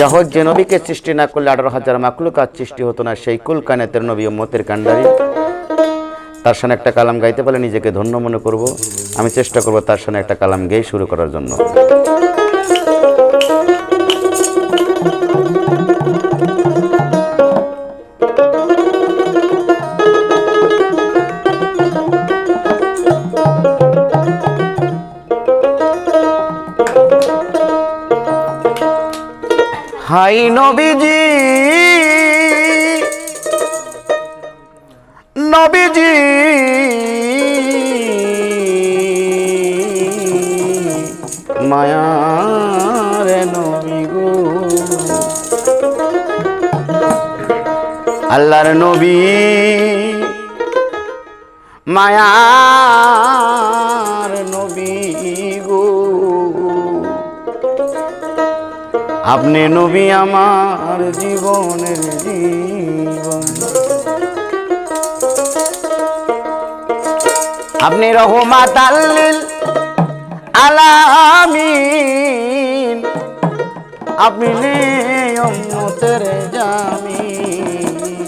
যাহোক যে নবীকে সৃষ্টি না করলে আঠারো হাজার মাকলুকাত সৃষ্টি হতো না, সেই কুল কানেতের নবী মতের কান্ডারি তার সামনে একটা কালাম গাইতে পারলে নিজেকে ধন্য মনে করব। আমি চেষ্টা করব তার সামনে একটা কালাম গেয়ে শুরু করার জন্য। হাই নবীজি। নবীজি। মায়ার নবী গো। আল্লাহর নবী। মায়ার নবী গো। আপনি নবী আমার জীবনের জীবন। আপনি রহমাত আল্লিল আলামিন। আপনি নিয়মতের জামিন।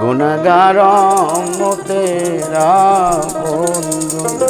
গুণগার মতেরা বন্ধু।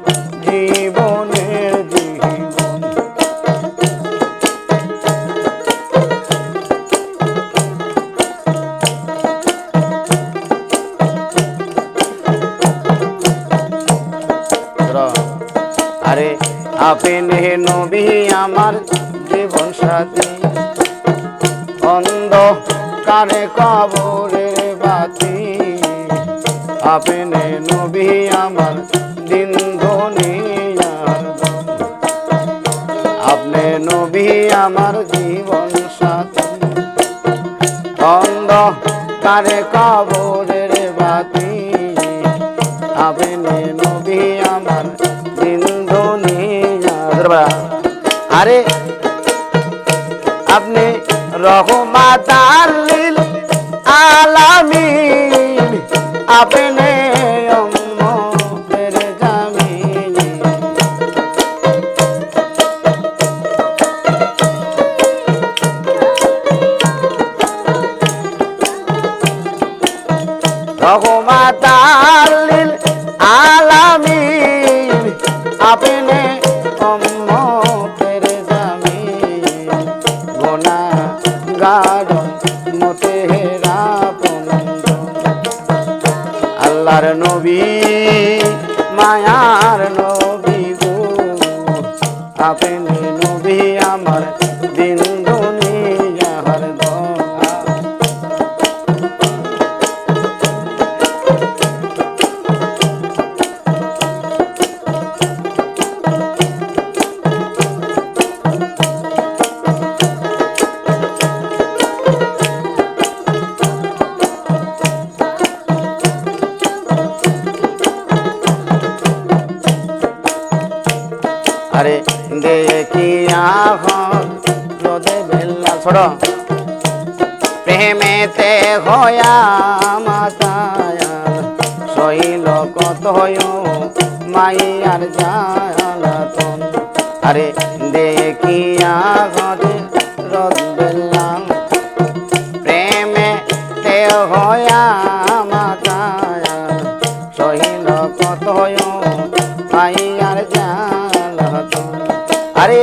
আরে আপনি নবী, আমার জীবন সাথী। অন্ধ কারে কবরের বাতি। আপনি নবী, আমার দিন ধন। আপনি নবী, আমার জীবন সাথী। অন্ধ কারে কবরের ধনিয়ার আরে আপনি রহমাত আল্লিল আলামিন আপনি উম্মতের জামিন মায়ার নবী গো। আপনি নবী আমার দিন দুনিয়ার দোয়া প্রেমেতে হয়া মাতায়া শৈল কত মাইয়ার জালাতন। আরে দেখি আহরে রোদ বেল্লা প্রেমে তে হয়া মাতায়া শৈল কত মাইয়ার জালাতন। আরে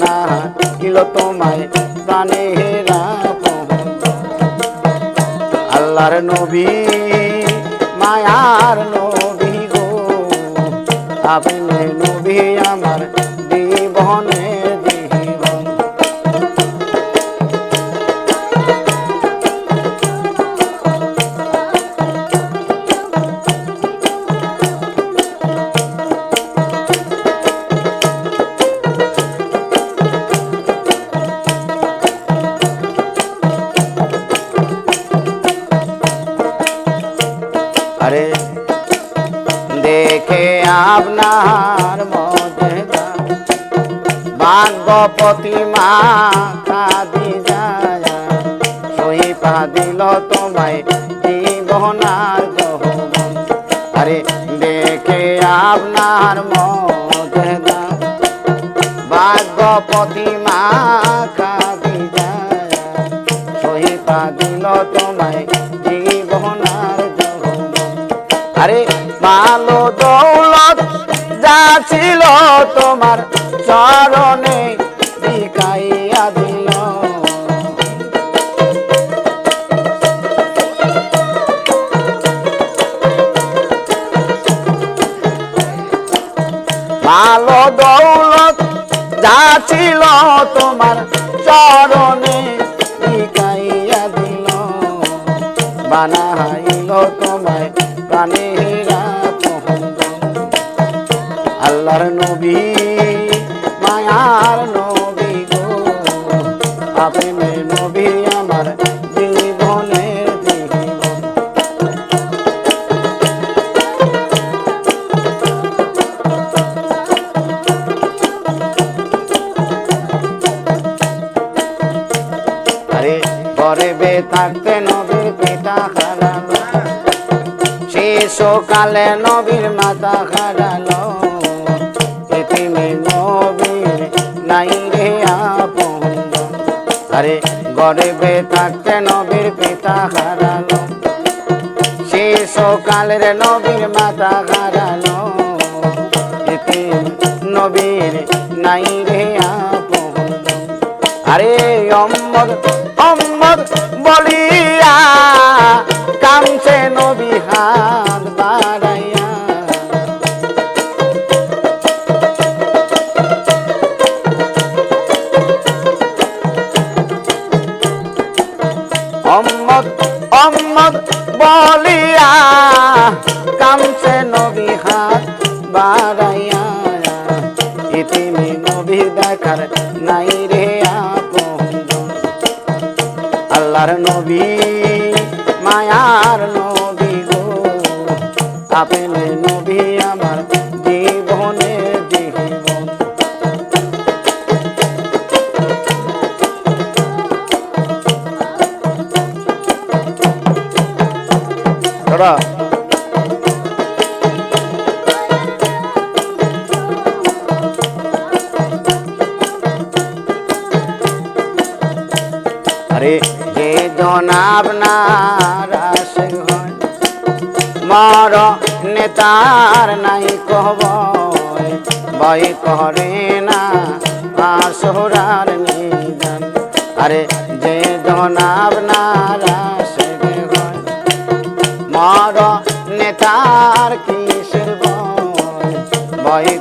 বানা কিলো তোমায় প্রাণে হেরা আল্লাহর নবী মায়ার নবী গো। আপনি আরে দেখে আপনার মধ্যে ভাগ্যপতি মা কাঁদি যায়। সই পা দিল তোমায় জীবনার। আরে দেখে আপনার মধ্যে ভাগ্যপতি মা যা ছিল তোমার চরণে বিকাইয়া দিল মালো দৌলত যা ছিল তোমার চরণে বিকাইয়া দিল বানাইল তোমায় প্রাণীরা আল্লাহর নবী, মায়ার নবী গো। আপনি নবী আমার জীবনের জীবন আরে, গরিবে থাকতে নবীর পিতা হারালো। শিশুকালে নবীর মাতা হারালো। গরিবে থাকতে নবীর পিতা হারালো। শিশুকালের নবীর মাতা হারালো। এতে নবীর নাই রে আরে অম্মদ অম্মদ বলিয়া কামছে নবী। আল্লাহর নবী মায়ার নবী গো। আপনি নবী আমার জীবনে জীবন জনাব মর নেতার নাই কহব ভয় করে না আসরার নিদান। আরে যে জনাব মর নেতার কিসের ভয়?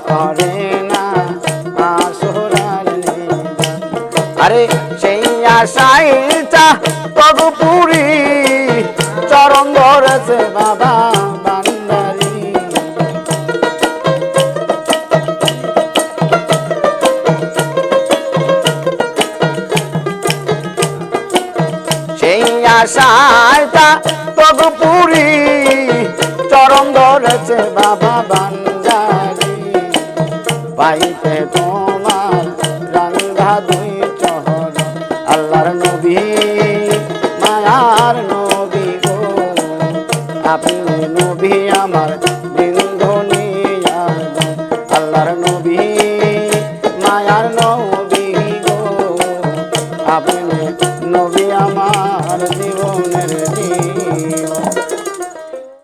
করে না আসরার নিদান। আরে সেই আশাইটা তদপুরি চরণ ধরেছে বাবা বান্দারি। সেই আশাইটা তদপুরি চরণ ধরেছে বাবা বান্দারি। পাইতে আপনি